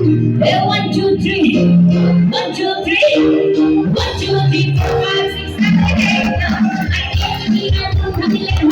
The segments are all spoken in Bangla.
Hey, one, two, three. One, two, three. One, two, three, four, five, six, seven, eight, nine. I can't be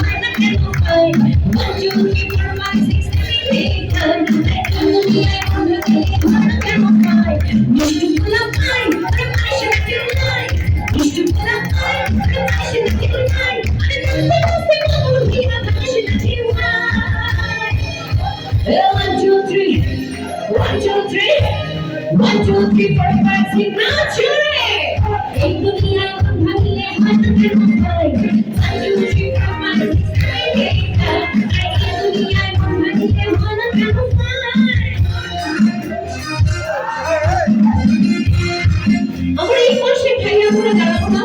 এখনও জানাব না।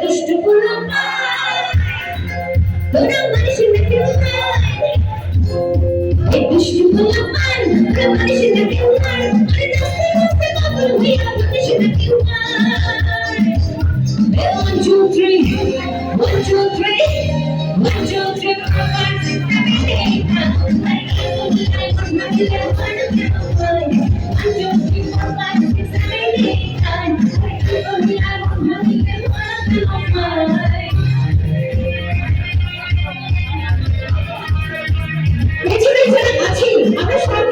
দুষ্ট পুরা তোরা মানুষ নাকি দুষ্ট পুরা পান তোরা মানুষ নাকি উমার তোরা মানুষ নাকি উমার